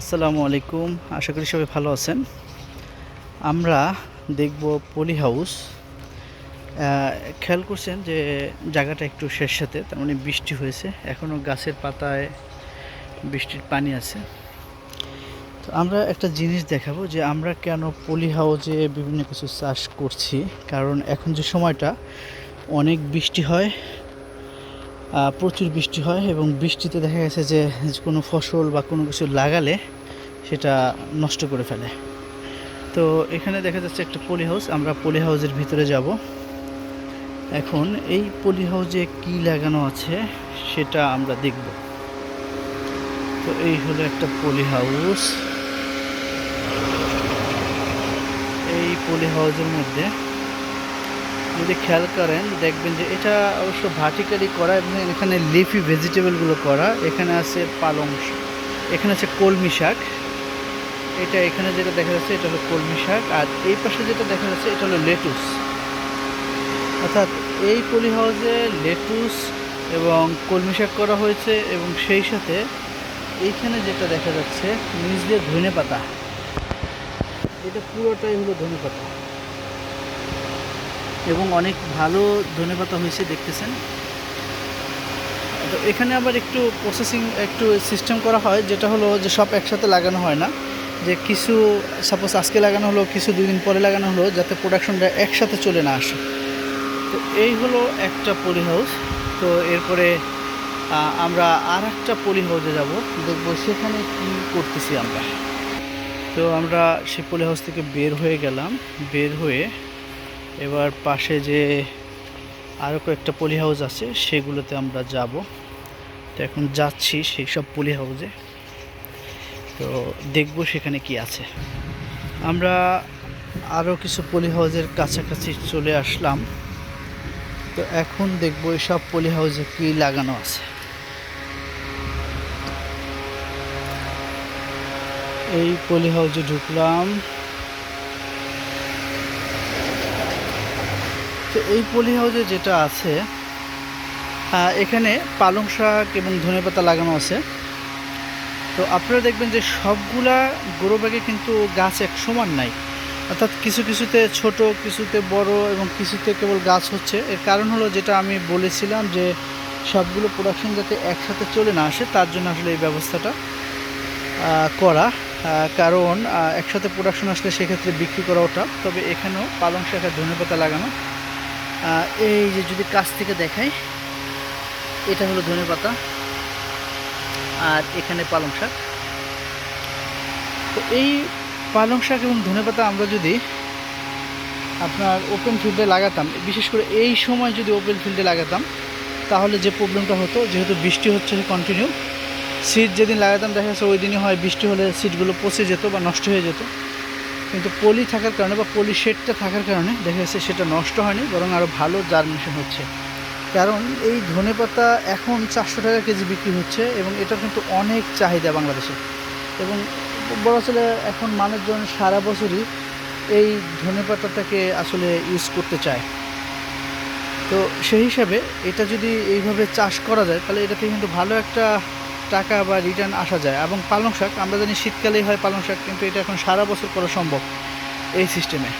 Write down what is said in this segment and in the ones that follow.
আসসালামু আলাইকুম। আশা করি সবাই ভালো আছেন। আমরা দেখব পলি হাউস। খেয়াল করছেন যে জায়গাটা একটু শেষ সাথে তার মানে বৃষ্টি হয়েছে। এখনও গাছের পাতায় বৃষ্টির পানি আছে। তো আমরা একটা জিনিস দেখাবো যে আমরা কেন পলি হাউসে বিভিন্ন কিছু চাষ করছি। কারণ এখন যে সময়টা, অনেক বৃষ্টি হয় প্রচুর বৃষ্টি হয় এবং বৃষ্টিতে দেখা গেছে যে কোনো ফসল বা কোনো কিছু লাগালে সেটা নষ্ট করে ফেলে। তো এখানে দেখা যাচ্ছে একটা পলি হাউস আমরা পলি হাউসের ভিতরে যাব। এখন এই পলি হাউসে কি লাগানো আছে সেটা আমরা দেখব। তো এই হলো একটা পলি হাউস এই পলি হাউসের মধ্যে যদি খেয়াল করেন, দেখবেন যে এটা অবশ্য ভার্টিক্যালি করা এবং এখানে লিফি ভেজিটেবলগুলো করা। এখানে আছে পালং এখানে আছে কলমি শাক। এটা এখানে যেটা দেখা যাচ্ছে, এটা হলো কলমি শাক। আর এই পাশে যেটা দেখা যাচ্ছে, এটা হলো লেটুস। অর্থাৎ এই পলি হাউসে লেটুস এবং কলমি শাক করা হয়েছে এবং সেই সাথে এইখানে যেটা দেখা যাচ্ছে নিচ দিয়ে ধনে পাতা এটা পুরোটাই হলো ধনে পাতা এবং অনেক ভালো ধনেপাতা হয়েছে দেখতেছেন। তো এখানে আবার একটু প্রসেসিং একটু সিস্টেম করা হয়, যেটা হলো যে সব একসাথে লাগানো হয় না। যে কিছু সাপোজ আজকে লাগানো হলো, কিছু দুদিন পরে লাগানো হলো, যাতে প্রোডাকশনটা একসাথে চলে না আসে। তো এই হলো একটা পলি হাউস তো এরপরে আমরা আর একটা পলি হাউসে যাব। দেখব সেখানে কি করতেছি আমরা। তো আমরা সেই পলি হাউস থেকে বের হয়ে গেলাম। বের হয়ে এবার পাশে যে আরও কয়েকটা পলি হাউস আছে, সেগুলোতে আমরা যাব। তো এখন যাচ্ছি সেই সব পলি হাউসে। তো দেখব সেখানে কি আছে। আমরা আরও কিছু পলি হাউসের কাছাকাছি চলে আসলাম। তো এখন দেখব সব পলি হাউসে কী লাগানো আছে। এই পলি হাউসে ঢুকলাম। তো এই পলি হাউসে যেটা আছে এখানে পালং শাক এবং ধনেপাতা লাগানো আছে। তো আপনারা দেখবেন যে সবগুলা গ্রো ব্যাগে কিন্তু গাছ এক সমান নাই। অর্থাৎ কিছু কিছুতে ছোট, কিছুতে বড় এবং কিছুতে কেবল গাছ হচ্ছে। এর কারণ হলো যেটা আমি বলেছিলাম যে সবগুলো প্রোডাকশন যাতে একসাথে চলে না আসে, তার জন্য আসলে এই ব্যবস্থাটা করা। কারণ একসাথে প্রোডাকশন আসলে সেক্ষেত্রে বিক্রি করা ওটা তবে এখানেও পালং আর ধনেপাতা লাগানো এই যে যদি কাছ থেকে দেখাই, এটা হলো ধনে পাতা আর এখানে পালং শাক। তো এই পালং শাক এবং ধনে পাতা আমরা যদি আপনার ওপেন ফিল্ডে লাগাতাম, বিশেষ করে এই সময় যদি ওপেন ফিল্ডে লাগাতাম, তাহলে যে প্রবলেমটা হতো, যেহেতু বৃষ্টি হচ্ছে কন্টিনিউ সিট যেদিন লাগাতাম, দেখা যাচ্ছে ওই দিনই হয় বৃষ্টি হলে সিটগুলো পচে যেত বা নষ্ট হয়ে যেত। কিন্তু পলি থাকার কারণে বা পলি শেডটা থাকার কারণে দেখা যাচ্ছে সেটা নষ্ট হয়নি, বরং আরও ভালো জার্মিনেশন হচ্ছে। কারণ এই ধনেপাতা এখন চারশো টাকা কেজি বিক্রি হচ্ছে এবং এটা কিন্তু অনেক চাহিদা বাংলাদেশে। এবং বড় আসলে এখন মানুষজন সারা বছরই এই ধনেপাতাটাকে আসলে ইউজ করতে চায়। তো সেই হিসাবে এটা যদি এইভাবে চাষ করা যায়, তাহলে এটা থেকে কিন্তু ভালো একটা টাকা বা রিটার্ন আসা যায়। এবং পালং শাক, আমরা জানি শীতকালেই হয় পালং শাক, কিন্তু এটা এখন সারা বছর করা সম্ভব এই সিস্টেমে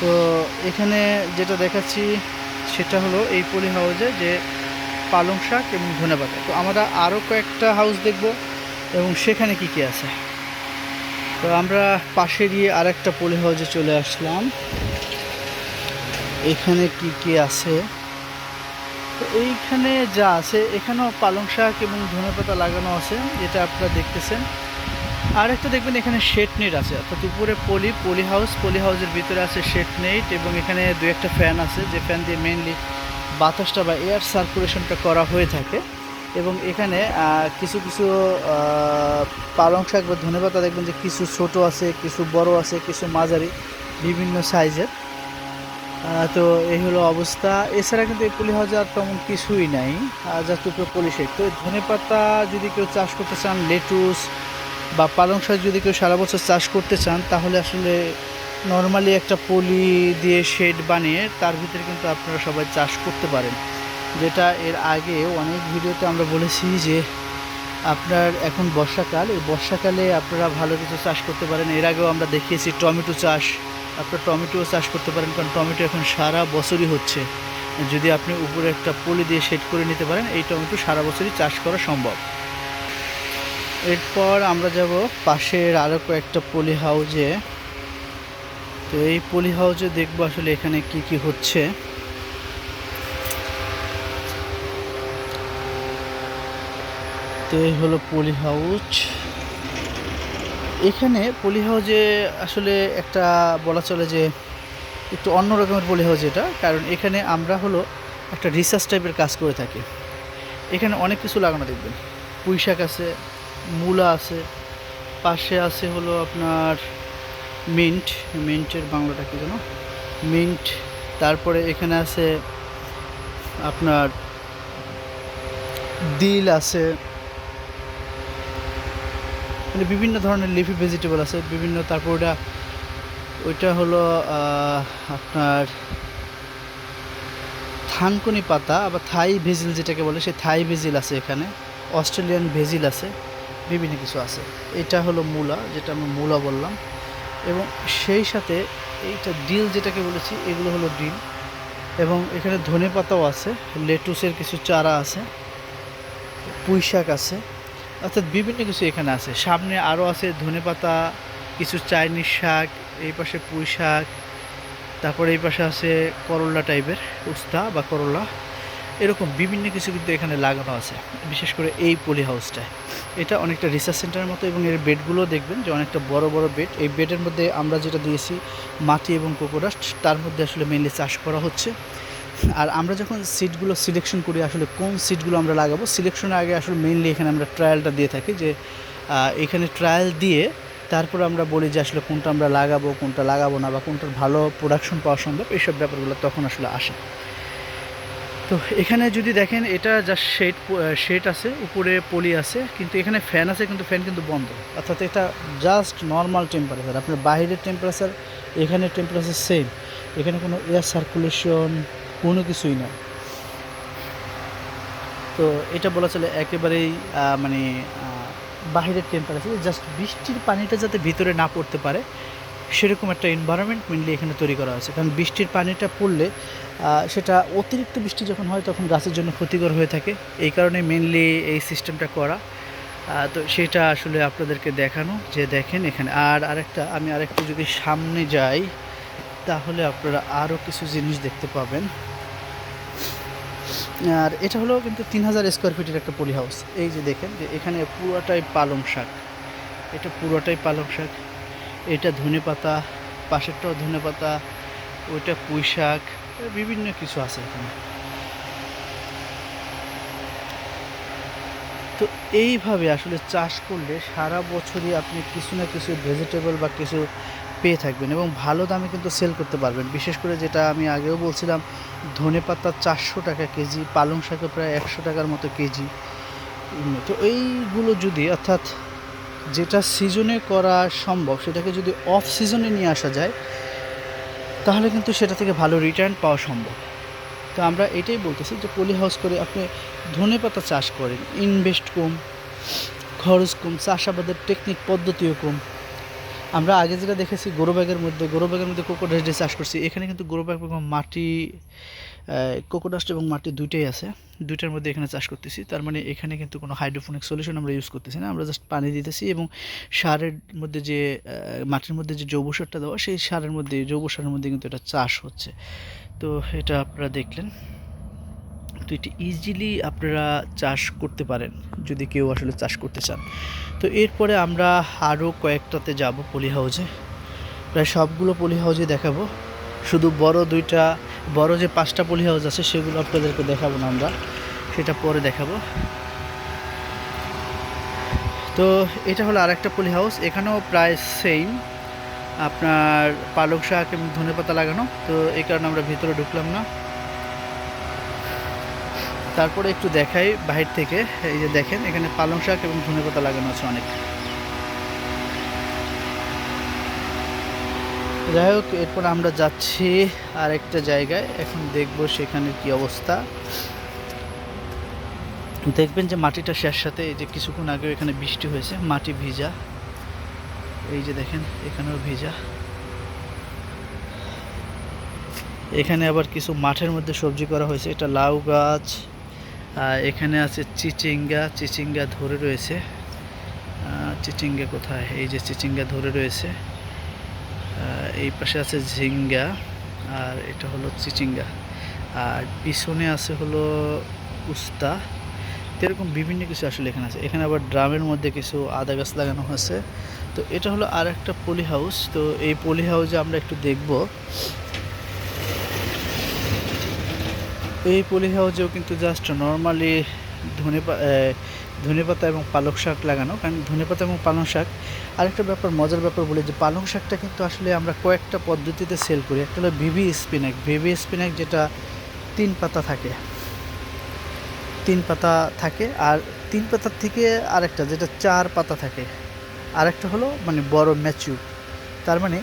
তো এখানে যেটা দেখাচ্ছি, সেটা হলো এই পলি হাউসে যে পালং শাক এবং ধনেপাতা তো আমরা আরও কয়েকটা হাউস দেখব এবং সেখানে কি কি আছে। তো আমরা পাশে গিয়ে আরেকটা পলি হাউসে চলে আসলাম। এখানে কি কি আছে? তো এইখানে যা আছে, এখানেও পালং শাক এবং ধনেপাতা লাগানো আছে যেটা আপনারা দেখতেছেন। আর একটা দেখবেন এখানে শেট নেট আছে, অর্থাৎ উপরে পলি পলি হাউস, পলি হাউসের ভিতরে আছে শেট নেট এবং এখানে দু একটা ফ্যান আছে, যে ফ্যান দিয়ে মেনলি বাতাসটা বা এয়ার সার্কুলেশনটা করা হয়ে থাকে। এবং এখানে কিছু কিছু পালং শাক বা ধনেপাতা দেখবেন যে কিছু ছোট আছে, কিছু বড় আছে, কিছু মাঝারি, বিভিন্ন সাইজের। তো এই হলো অবস্থা। এছাড়া কিন্তু এই পলি আর তেমন কিছুই নাই। জাস্ট উপরে পলি শেড তো ধনে পাতা যদি কেউ চাষ করতে চান, লেটুস বা পালং শাক যদি কেউ সারা বছর চাষ করতে চান, তাহলে আসলে নর্মালি একটা পলি দিয়ে শেড বানিয়ে তার ভিতরে কিন্তু আপনারা সবাই চাষ করতে পারেন। যেটা এর আগে অনেক ভিডিওতে আমরা বলেছি যে আপনার এখন বর্ষাকাল। এই বর্ষাকালে আপনারা ভালো কিছু চাষ করতে পারেন। এর আগেও আমরা দেখিয়েছি টমেটো চাষ। আপনার টমেটোও চাষ করতে পারেন, কারণ টমেটো এখন সারা বছরই হচ্ছে। যদি আপনি উপরে একটা পলি দিয়ে সেট করে নিতে পারেন, এই টমেটো সারা বছরই চাষ করা সম্ভব। এরপর আমরা যাব পাশের আরও কয়েকটা পলি হাউজে। তো এই পলি হাউজে দেখব আসলে এখানে কি কি হচ্ছে। তো এই হলো পলি হাউস এখানে পলি হাউজে আসলে একটা বলা চলে যে একটু অন্য রকমের পলি হাউস এটা, কারণ এখানে আমরা হলো একটা রিসার্চ টাইপের কাজ করে থাকি। এখানে অনেক কিছু লাগানো দেখবেন। পুঁই শাক আছে, মূলা আছে, পাশে আছে হলো আপনার মিন্ট, মিন্টের বাংলাটা কী যেন? মিন্ট, তারপরে এখানে আছে আপনার দিল আছে মানে বিভিন্ন ধরনের লিফি ভেজিটেবল আছে, বিভিন্ন তারপর ওটা, ওইটা হলো আপনার থানকুনি পাতা, আবার থাই ভেজিল যেটাকে বলে, সেই থাই ভেজিল আছে এখানে, অস্ট্রেলিয়ান ভেজিল আছে, বিভিন্ন কিছু আছে। এটা হলো মূলা, যেটা আমি মূলা বললাম। এবং সেই সাথে এইটা ডিল যেটাকে বলেছি, এগুলো হলো ডিল। এবং এখানে ধনে পাতাও আছে, লেটুসের কিছু চারা আছে পুঁই শাক আছে। অর্থাৎ বিভিন্ন কিছু এখানে আছে। সামনে আরও আছে ধনেপাতা কিছু চাইনিজ শাক, এই পাশে পুঁই শাক, তারপরে এই পাশে আছে করল্লা টাইপের উস্তা বা করল্লা এরকম বিভিন্ন কিছু কিন্তু এখানে লাগানো আছে, বিশেষ করে এই পলি হাউসটায়। এটা অনেকটা রিসার্চ সেন্টারের মতো এবং এর বেডগুলো দেখবেন যে অনেকটা বড় বড় বেড। এই বেডের মধ্যে আমরা যেটা দিয়েছি, মাটি এবং কোকোডাস্ট, তার মধ্যে আসলে মেনলি চাষ করা হচ্ছে। আর আমরা যখন সিটগুলো সিলেকশন করি, আসলে কোন সিটগুলো আমরা লাগাবো সিলেকশনের আগে আসলে মেইনলি এখানে আমরা ট্রায়ালটা দিয়ে থাকি যে এখানে ট্রায়াল দিয়ে তারপর আমরা বলি যে আসলে কোনটা আমরা লাগাবো, কোনটা লাগাবো না বা কোনটার ভালো প্রোডাকশন পাওয়া সম্ভব এইসব ব্যাপারগুলো তখন আসলে আসে। তো এখানে যদি দেখেন, এটা যা শেড শেড আছে, উপরে পলি আছে, কিন্তু এখানে ফ্যান আছে, কিন্তু ফ্যান কিন্তু বন্ধ। অর্থাৎ এটা জাস্ট নর্মাল টেম্পারেচার আপনার বাইরের টেম্পারেচার এখানে টেম্পারেচার সেম এখানে কোনো এয়ার সার্কুলেশন কোনো কিছুই না। তো এটা বলা চলে একেবারেই মানে বাহিরের টেম্পারেচার জাস্ট বৃষ্টির পানিটা যাতে ভিতরে না পড়তে পারে, সেরকম একটা এনভায়রনমেন্ট মেনলি এখানে তৈরি করা হয়েছে। কারণ বৃষ্টির পানিটা পড়লে সেটা অতিরিক্ত বৃষ্টি যখন হয় তখন গাছের জন্য ক্ষতিকর হয়ে থাকে। এই কারণে মেনলি এই সিস্টেমটা করা। তো সেটা আসলে আপনাদেরকে দেখানো যে দেখেন এখানে। আর আরেকটা, আমি আরেকটু যদি সামনে যাই, তাহলে আপনারা আরও কিছু জিনিস দেখতে পাবেন। আর এটা হলো কিন্তু তিন হাজার স্কোয়ার ফিটের একটা পলি হাউস এই যে দেখেন যে এখানে পুরোটাই পালং শাক। এটা পুরোটাই পালং শাক। এটা ধনে পাতা, পাশেরটাও ধনে পাতা, ওইটা পুঁই শাক বিভিন্ন কিছু আছে এখানে। তো এইভাবে আসলে চাষ করলে সারা বছরই আপনি কিছু না কিছু ভেজিটেবল বা কিছু পেয়ে থাকবেন এবং ভালো দামে কিন্তু সেল করতে পারবেন। বিশেষ করে যেটা আমি আগেও বলছিলাম, ধনে পাতা চারশো টাকা কেজি, পালং শাকে প্রায় একশো টাকার মতো কেজি। তো এইগুলো যদি, অর্থাৎ যেটা সিজনে করা সম্ভব, সেটাকে যদি অফ সিজনে নিয়ে আসা যায়, তাহলে কিন্তু সেটা থেকে ভালো রিটার্ন পাওয়া সম্ভব। তো আমরা এটাই বলতেছি যে পলি হাউস করে আপনি ধনে পাতা চাষ করেন ইনভেস্ট কম, খরচ কম, চাষাবাদের টেকনিক পদ্ধতিও কম। আমরা আগে যেটা দেখেছি, গরু ব্যাগের মধ্যে, গরু ব্যাগের মধ্যে কোকোডাস্ট দিয়ে চাষ করছি। এখানে কিন্তু গরু ব্যাগ এবং মাটি কোকোডাস্ট এবং মাটি দুইটাই আছে। দুইটার মধ্যে এখানে চাষ করতেছি। তার মানে এখানে কিন্তু কোনো হাইড্রোফোনিক সলিউশন আমরা ইউজ করতেছি না। আমরা জাস্ট পানি দিতেছি এবং সারের মধ্যে যে মাটির মধ্যে যে জৈব সারটা দেওয়া, সেই সারের মধ্যে, জৈব সারের মধ্যে কিন্তু এটা চাষ হচ্ছে। তো এটা আপনারা দেখলেন। তো এটি ইজিলি আপনারা চাষ করতে পারেন, যদি কেউ আসলে চাষ করতে চান। তো এরপরে আমরা আরও কয়েকটাতে যাব পলি হাউজে। প্রায় সবগুলো পলি হাউজে দেখাবো। শুধু বড় দুইটা, বড় যে পাঁচটা পলি হাউস আছে, সেগুলো আপনাদেরকে দেখাবো না আমরা। সেটা পরে দেখাবো। তো এটা হলো আরেকটা পলি হাউস এখানেও প্রায় সেম আপনার পালক শাক এবং ধনেপাতা লাগানো, তো এই কারণে আমরা ভিতরে ঢুকলাম না। তারপরে একটু দেখাই বাহির থেকে। এই যে দেখেন, এখানে পালং শাক এবং ধনেপাতা লাগানো আছে অনেক। যাই হোক, এরপর আমরা যাচ্ছি আরেকটা জায়গায়। এখন দেখব সেখানে কি অবস্থা। দেখবেন যে মাটিটা শেষ সাথে এই যে কিছুক্ষণ আগে এখানে বৃষ্টি হয়েছে, মাটি ভিজা। এই যে দেখেন, এখানেও ভিজা। এখানে আবার কিছু মাঠের মধ্যে সবজি করা হয়েছে, এটা লাউ গাছ। এখানে আছে চিচিঙ্গা চিচিঙ্গা ধরে রয়েছে। চিচিঙ্গা কোথায়? এই যে চিচিঙ্গা ধরে রয়েছে। এই পাশে আছে ঝিঙ্গা আর এটা হলো চিচিঙ্গা। আর পিছনে আছে হলো উস্তা। এরকম বিভিন্ন কিছু আসলে এখানে আছে। এখানে আবার ড্রামের মধ্যে কিছু আদা গাছ লাগানো হয়েছে। তো এটা হলো আর একটা পলি হাউস তো এই পলি হাউসে আমরা একটু দেখব। এই পলি হাউজেও কিন্তু জাস্ট নর্মালি ধনে ধনে পাতা এবং পালং শাক লাগানো, কারণ ধনে পাতা এবং পালং শাক আরেকটা ব্যাপার, মজার ব্যাপার বলি যে পালং শাকটা কিন্তু আসলে আমরা কয়েকটা পদ্ধতিতে সেল করি। একটা হলো ভিভি স্পিনাক ভিভি স্পিনাক যেটা তিন পাতা থাকে। তিন পাতা থাকে আর তিন পাতার থেকে আরেকটা যেটা চার পাতা থাকে। আরেকটা হলো মানে বড় ম্যাচিউর তার মানে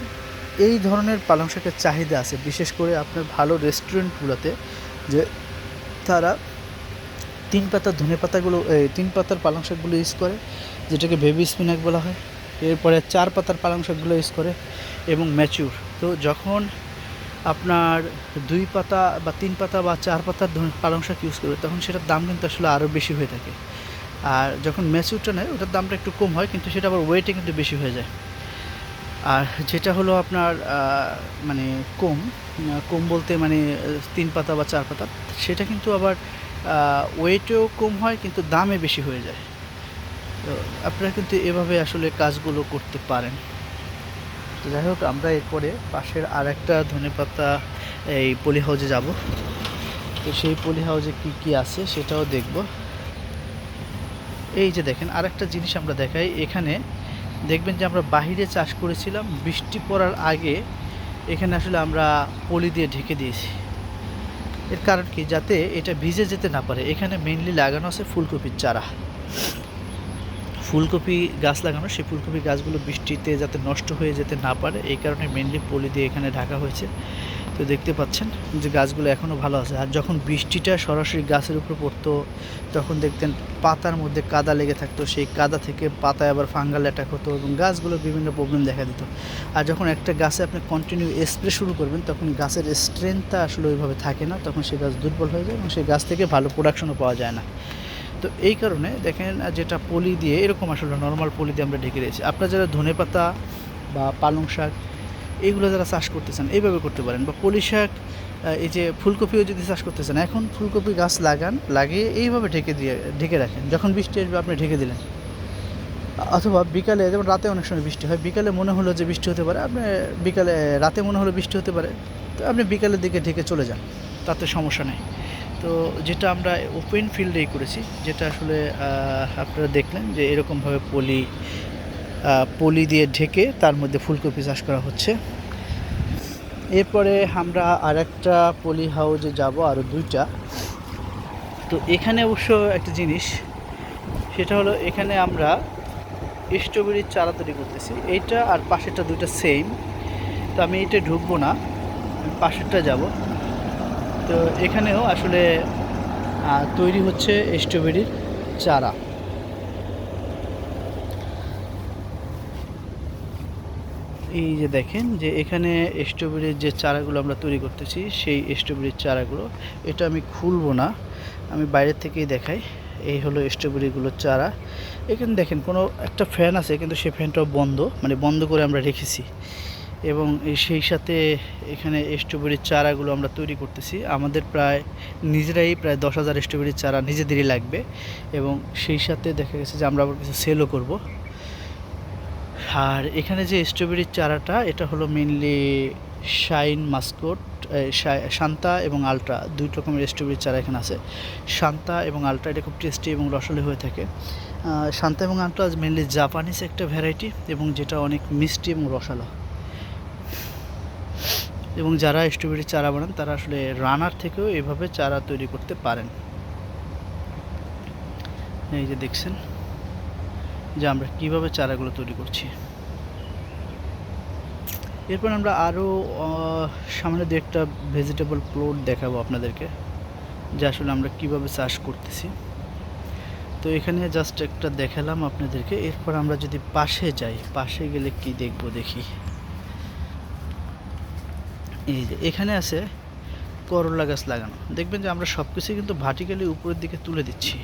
এই ধরনের পালং শাকের চাহিদা আছে। বিশেষ করে আপনার ভালো রেস্টুরেন্টগুলোতে যে তারা তিন পাতার ধনে পাতাগুলো, এই তিন পাতার পালং শাকগুলো ইউজ করে, যেটাকে বেবি স্পিনাক বলা হয়। এরপরে চার পাতার পালং শাকগুলো ইউজ করে এবং ম্যাচিউর তো যখন আপনার দুই পাতা বা তিন পাতা বা চার পাতার পালং শাক ইউজ করবে, তখন সেটার দাম কিন্তু আসলে আরও বেশি হয়ে থাকে। আর যখন ম্যাচিউরটা নেয়, ওটার দামটা একটু কম হয়, কিন্তু সেটা আবার ওয়েটে কিন্তু বেশি হয়ে যায়। আর যেটা হলো আপনার মানে কম কম বলতে মানে তিন পাতা বা চার পাতা, সেটা কিন্তু আবার ওয়েটেও কম হয় কিন্তু দামে বেশি হয়ে যায়। তো আপনারা কিন্তু এভাবে আসলে কাজগুলো করতে পারেন। তো যাই হোক, আমরা এরপরে পাশের আর একটা ধনে পাতা, এই পলি হাউজে যাব। তো সেই পলি হাউজে কী কী আছে সেটাও দেখব। এই যে দেখেন, আরেকটা জিনিস আমরা দেখাই। এখানে দেখবেন যে আমরা বাহিরে চাষ করেছিলাম, বৃষ্টি পড়ার আগে এখানে আসলে আমরা পলি দিয়ে ঢেকে দিয়েছি। এর কারণ কি? যাতে এটা ভিজে যেতে না পারে। এখানে মেনলি লাগানো আছে ফুলকপির চারা। ফুলকপি গাছ লাগানো, সেই ফুলকপি গাছগুলো বৃষ্টিতে যাতে নষ্ট হয়ে যেতে না পারে, এই কারণে মেনলি পলি দিয়ে এখানে ঢাকা হয়েছে। তো দেখতে পাচ্ছেন যে গাছগুলো এখনও ভালো আছে। আর যখন বৃষ্টিটা সরাসরি গাছের উপর পড়তো, তখন দেখতেন পাতার মধ্যে কাদা লেগে থাকতো। সেই কাদা থেকে পাতায় আবার ফাঙ্গাল অ্যাটাক হতো এবং গাছগুলো বিভিন্ন প্রবলেম দেখা দিত। আর যখন একটা গাছে আপনি কন্টিনিউ স্প্রে শুরু করবেন, তখন গাছের স্ট্রেংথটা আসলে ওইভাবে থাকে না। তখন সেই গাছ দুর্বল হয়ে যায় এবং সেই গাছ থেকে ভালো প্রোডাকশনও পাওয়া যায় না। তো এই কারণে দেখেন যেটা পলি দিয়ে, এরকম আসলে নর্মাল পলি দিয়ে আমরা ঢেকে দিয়েছি। আপনারা যারা ধনে পাতা বা পালং শাক এইগুলো যারা চাষ করতেছেন, এইভাবে করতে পারেন। বা পলি শাক এই যে ফুলকপিও যদি চাষ করতেছেন, এখন ফুলকপি গাছ লাগান, লাগিয়ে এইভাবে ঢেকে দিয়ে, ঢেকে রাখেন। যখন বৃষ্টি আসবে, আপনি ঢেকে দিলেন। অথবা বিকালে, যেমন রাতে অনেক সময় বৃষ্টি হয়, বিকালে মনে হলো যে বৃষ্টি হতে পারে, আপনি বিকালে, রাতে মনে হলো বৃষ্টি হতে পারে, তো আপনি বিকালের দিকে ঢেকে চলে যান, তাতে সমস্যা নেই। তো যেটা আমরা ওপেন ফিল্ডেই করেছি, যেটা আসলে আপনারা দেখলেন যে এরকমভাবে পলি পলি দিয়ে ঢেকে তার মধ্যে ফুলকপি চাষ করা হচ্ছে। এরপরে আমরা আর একটা পলি হাউজে যাব আরও দুইটা। তো এখানে অবশ্য একটা জিনিস, সেটা হলো এখানে আমরা স্ট্রবেরির চারা তৈরি করতেছি। এইটা আর পাশেরটা দুইটা সেম তো আমি এটা ঢুকবো না, আমি পাশেরটা যাব। তো এখানেও আসলে তৈরি হচ্ছে স্ট্রবেরির চারা। এই যে দেখেন যে এখানে স্ট্রবেরির যে চারাগুলো আমরা তৈরি করতেছি, সেই স্ট্রবেরির চারাগুলো, এটা আমি খুলবো না, আমি বাইরের থেকেই দেখাই। এই হলো স্ট্রবেরিগুলোর চারা। এখানে দেখেন কোনো একটা ফ্যান আছে, কিন্তু সেই ফ্যানটাও বন্ধ মানে বন্ধ করে আমরা রেখেছি। এবং সেই সাথে এখানে স্ট্রবেরির চারাগুলো আমরা তৈরি করতেছি। আমাদের প্রায়, নিজেরাই প্রায় দশ হাজার স্ট্রবেরির চারা নিজেদেরই লাগবে। এবং সেই সাথে দেখা গেছে যে আমরা আবার কিছু সেলও করব। আর এখানে যে স্ট্রবেরির চারাটা, এটা হলো মেনলি শাইন মাস্কট শান্তা এবং আলট্রা দুই রকমের স্ট্রবেরির চারা এখানে আছে। শান্তা এবং আলট্রা এটা খুব টেস্টি এবং রসালো হয়ে থাকে। শান্তা এবং আলট্রা মেনলি জাপানিজ একটা ভ্যারাইটি এবং যেটা অনেক মিষ্টি এবং রসালো। এবং যারা স্ট্রবেরির চারা বানান, তারা আসলে রানার থেকেও এভাবে চারা তৈরি করতে পারেন। এই যে দেখছেন। যে আমরা কীভাবে চারাগুলো তৈরি করছি। এরপর আমরা আরও সামনে দু একটা ভেজিটেবল প্লট দেখাবো আপনাদেরকে, যে আসলে আমরা কীভাবে চাষ করতেছি। তো এখানে জাস্ট একটা দেখালাম আপনাদেরকে, এরপর আমরা যদি পাশে যাই, পাশে গেলে কি দেখব দেখি। এই যে, এখানে আছে করলা গাছ লাগানো। দেখবেন যে আমরা সব কিছুই কিন্তু ভার্টিক্যালি উপরের দিকে তুলে দিচ্ছি।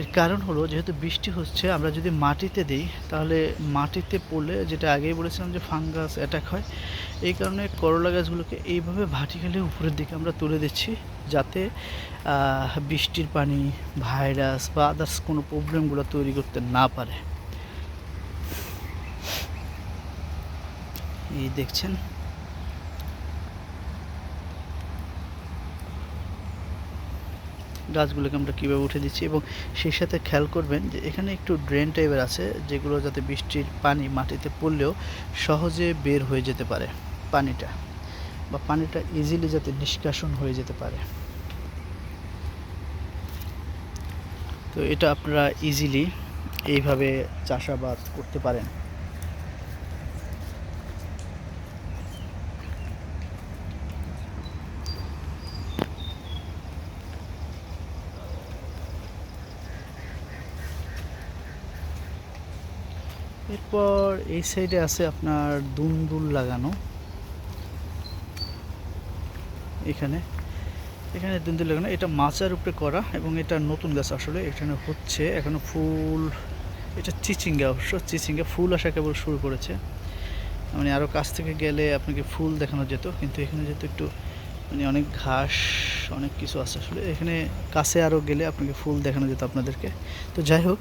এর কারণ হলো, যেহেতু বৃষ্টি হচ্ছে, আমরা যদি মাটিতে দিই, তাহলে মাটিতে পড়লে যেটা আগেই বলেছিলাম যে ফাঙ্গাস অ্যাটাক হয়, এই কারণে করলা গাছগুলোকে এইভাবে ভার্টিক্যালি উপরের দিকে আমরা তুলে দিচ্ছি, যাতে বৃষ্টির পানি, ভাইরাস বা আদার্স কোনো প্রবলেমগুলো তৈরি করতে না পারে। এই দেখছেন? গাছগুলোকে আমরা কীভাবে উঠে দিচ্ছি এবং সেই সাথে খেয়াল করবেন যে এখানে একটু ড্রেন টাইপের আছে, যেগুলো যাতে বৃষ্টির পানি মাটিতে পড়লেও সহজে বের হয়ে যেতে পারে পানিটা বা পানিটা ইজিলি যাতে নিষ্কাশন হয়ে যেতে পারে। তো এটা আপনারা ইজিলি এইভাবে চাষাবাদ করতে পারেন। এরপর এই সাইডে আছে আপনার দুন্দুল লাগানো। এখানে এখানে দুন্দুল লাগানো। এটা মাচার উপরে করা এবং এটা নতুন গাছ আসলে এখানে হচ্ছে। এখনও ফুল, এটা চিচিঙ্গা অবশ্য। চিচিঙ্গা ফুল আসা কেবল শুরু করেছে। মানে আরও কাছ থেকে গেলে আপনাকে ফুল দেখানো যেত, কিন্তু এখানে যেহেতু একটু মানে অনেক ঘাস, অনেক কিছু আছে আসলে। এখানে কাছে আরও গেলে আপনাকে ফুল দেখানো যেত আপনাদেরকে। তো যাই হোক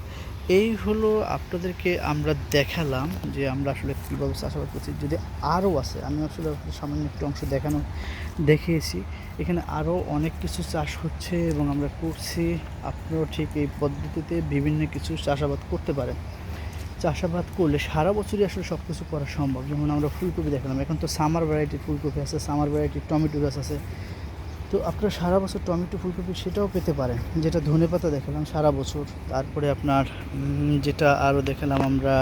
এই হলো আপনাদেরকে আমরা দেখালাম যে আমরা আসলে কীভাবে চাষাবাদ করছি। যদি আরও আছে, আমি আসলে সামান্য একটু অংশ দেখানো, দেখিয়েছি। এখানে আরও অনেক কিছু চাষ হচ্ছে এবং আমরা করছি। আপনারাও ঠিক এই পদ্ধতিতে বিভিন্ন কিছু চাষাবাদ করতে পারেন। চাষাবাদ করলে সারা বছরই আসলে সব কিছু করা সম্ভব। যেমন আমরা ফুলকপি দেখালাম। এখন তো সামার ভ্যারাইটির ফুলকপি আছে সামার ভ্যারাইটির টমেটো গাছ আছে। তো আপনারা সারা বছর টমেটো ফুলকপি সেটাও পেতে পারেন, যেটা ধনে পাতা দেখালাম সারা বছর। তারপরে আপনার যেটা আরও দেখালাম আমরা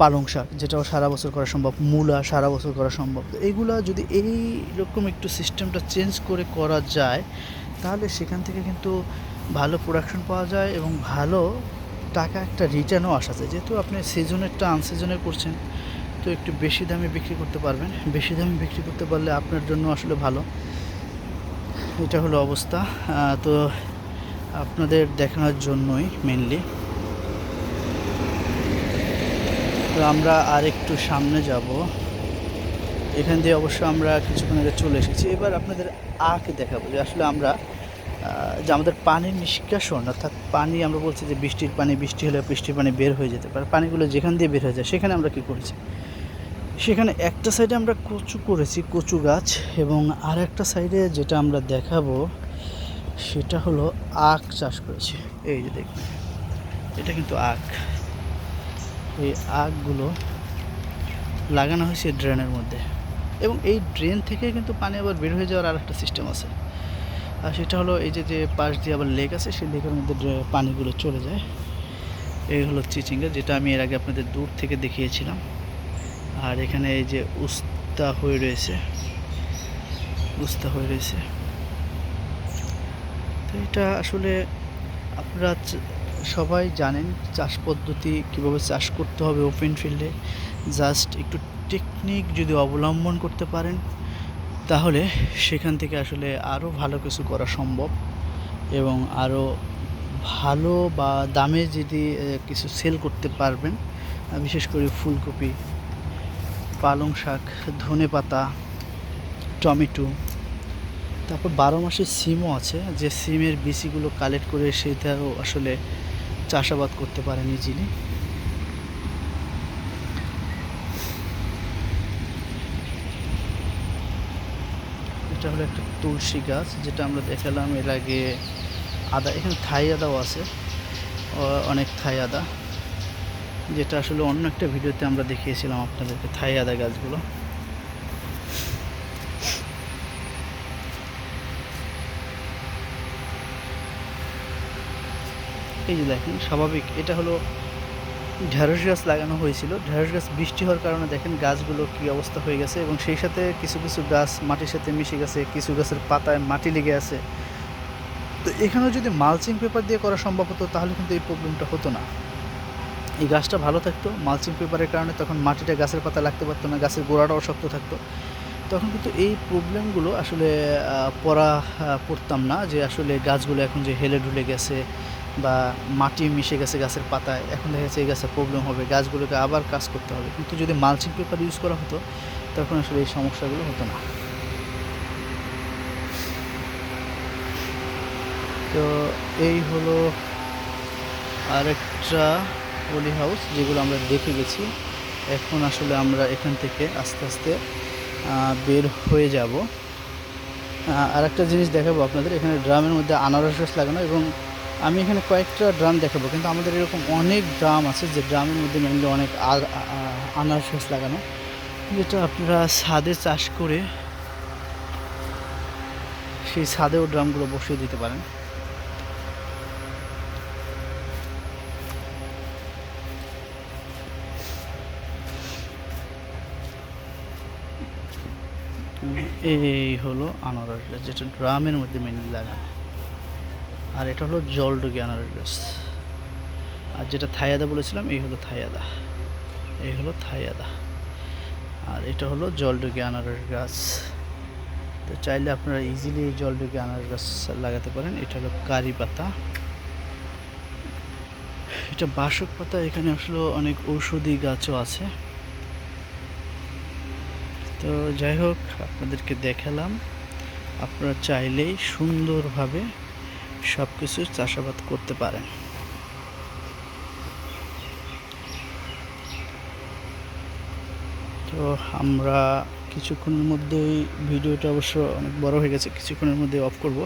পালং শাক, যেটাও সারা বছর করা সম্ভব, মূলা সারা বছর করা সম্ভব। এইগুলা যদি এই রকম একটু সিস্টেমটা চেঞ্জ করে করা যায়, তাহলে সেখান থেকে কিন্তু ভালো প্রোডাকশন পাওয়া যায় এবং ভালো টাকা একটা রিটার্নও আসা যায় যেহেতু আপনি সিজনেরটা আনসিজনে করছেন, তো একটু বেশি দামে বিক্রি করতে পারবেন। বেশি দামে বিক্রি করতে পারলে আপনার জন্য আসলে ভালো। এটা হলো অবস্থা। তো আপনাদের দেখানোর জন্যই মেনলি তো আমরা আর একটু সামনে যাব। এখান দিয়ে অবশ্য আমরা কিছুক্ষণ আগে চলে এসেছি। এবার আপনাদের আখ দেখাবো যে আসলে আমরা যে আমাদের পানির নিষ্কাশন, অর্থাৎ পানি আমরা বলছি যে বৃষ্টির পানি, বৃষ্টি হলে বৃষ্টির পানি বের হয়ে যেতে পারে। পানিগুলো যেখান দিয়ে বের হয়ে যায়, সেখানে আমরা কি করেছি? সেখানে একটা সাইডে আমরা কচু করেছি, কচু গাছ, এবং আর একটা সাইডে যেটা আমরা দেখাবো, সেটা হলো আখ চাষ করেছি। এই যে দেখুন, এটা কিন্তু আখ। এই আখগুলো লাগানো হয়েছে ড্রেনের মধ্যে। এবং এই ড্রেন থেকে কিন্তু পানি আবার বের হয়ে যাওয়ার আর একটা সিস্টেম আছে। আর সেটা হলো এই যে যে পাশ দিয়ে আবার লেক আছে, সেই লেকের মধ্যে পানিগুলো চলে যায়। এই হলো চিচিঙ্গা, যেটা আমি এর আগে আপনাদের দূর থেকে দেখিয়েছিলাম। আর এখানে এই যে উস্তা হয়ে রয়েছে। উস্তা হয়ে রয়েছে। তো এটা আসলে আপনারা সবাই জানেন চাষ পদ্ধতি কীভাবে চাষ করতে হবে ওপেন ফিল্ডে জাস্ট একটু টেকনিক যদি অবলম্বন করতে পারেন, তাহলে সেখান থেকে আসলে আরও ভালো কিছু করা সম্ভব। এবং আরও ভালো বা দামে যদি কিছু সেল করতে পারবেন বিশেষ করে ফুলকপি। পালং শাক, ধনে পাতা, টমেটো, তারপর বারো মাসের সিমও আছে, যে সিমের বিচিগুলো কালেক্ট করে সেটাও আসলে চাষাবাদ করতে পারেন ইজিলি এটা হলো একটা তুলসী গাছ, যেটা আমরা দেখালাম এর আগে আদা, এখানে থাই আদাও আছে অনেক থাই আদা। যেটা আসলে অন্য একটা ভিডিওতে আমরা দেখিয়েছিলাম আপনাদেরকে, থাই আদা গাছগুলো। এই যে দেখেন, স্বাভাবিক, এটা হলো ঢেঁড়স গাছ লাগানো হয়েছিল। ঢেঁড়স গাছ বৃষ্টি হওয়ার কারণে দেখেন গাছগুলো কী অবস্থা হয়ে গেছে এবং সেই সাথে কিছু কিছু গাছ মাটির সাথে মিশে গেছে, কিছু গাছের পাতায় মাটি লেগে আছে। তো এখানেও যদি মালচিং পেপার দিয়ে করা সম্ভব হতো, তাহলে কিন্তু এই প্রবলেমটা হতো না। এই গাছটা ভালো থাকতো মালচিং পেপারের কারণে তখন মাটিটা গাছের পাতা লাগতে পারতো না, গাছের গোড়াটাও শক্ত থাকতো। তখন কিন্তু এই প্রবলেমগুলো আসলে পড়া পড়তাম না যে আসলে গাছগুলো এখন যে হেলে ঢুলে গেছে বা মাটি মিশে গেছে গাছের পাতায়, এখন দেখা যাচ্ছে এই গাছের প্রবলেম হবে, গাছগুলোকে আবার কাজ করতে হবে। কিন্তু যদি মালচিং পেপার ইউজ করা হতো, তখন আসলে এই সমস্যাগুলো হতো না। তো এই হলো আরেকটা পলি হাউস, যেগুলো আমরা দেখে গেছি। এখন আসলে আমরা এখান থেকে আস্তে আস্তে বের হয়ে যাব। আর একটা জিনিস দেখাবো আপনাদের। এখানে ড্রামের মধ্যে আনারস গাছ লাগানো এবং আমি এখানে কয়েকটা ড্রাম দেখাবো, কিন্তু আমাদের এরকম অনেক ড্রাম আছে যে ড্রামের মধ্যে মেনলি অনেক আনারস গাছ লাগানো। যেটা আপনারা ছাদে চাষ করে সেই ছাদেও ড্রামগুলো বসিয়ে দিতে পারেন। এই হলো আনারস গাছ যেটা ড্রামের মধ্যে মেনলি লাগানো আর এটা হলো জলডুগি আনারস গাছ আর যেটা থাইয়াদা বলেছিলাম, এই হলো থাইয়াদা। এই হলো থাইয়াদা। আর এটা হলো জলডুগি আনারস গাছ তো চাইলে আপনারা ইজিলি এই জলডুগি আনারস গাছ লাগাতে পারেন। এটা হলো কারি পাতা এটা বাসক পাতা, এখানে আসলে অনেক ঔষধি গাছও আছে। তো যাই হোক আপনাদেরকে দেখালাম। আপনারা চাইলেই সুন্দরভাবে সব কিছু চাষাবাদ করতে পারেন। তো আমরা কিছুক্ষণের মধ্যেই ভিডিওটা অবশ্য অনেক বড় হয়ে গেছে, কিছুক্ষণের মধ্যে অফ করব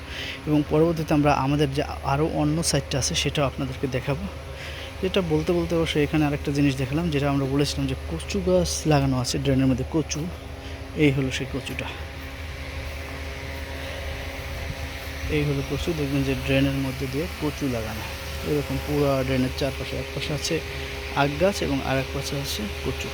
এবং পরবর্তীতে আমরা আমাদের যে আরও অন্য সাইডটা আছে, সেটাও আপনাদেরকে দেখাবো। যেটা বলতে বলতে অবশ্য এখানে আরেকটা জিনিস দেখালাম, যেটা আমরা বলেছিলাম যে কচু গাছ লাগানো আছে ড্রেনের মধ্যে কচু। এই হলো সেই কচুটা। এই হলো কচু, দেখবেন যে ড্রেনের মধ্যে দিয়ে কচু লাগানো। এরকম পুরো ড্রেনের চারপাশে এক পাশে আছে আগ গাছ এবং আর এক পাশে আছে কচু।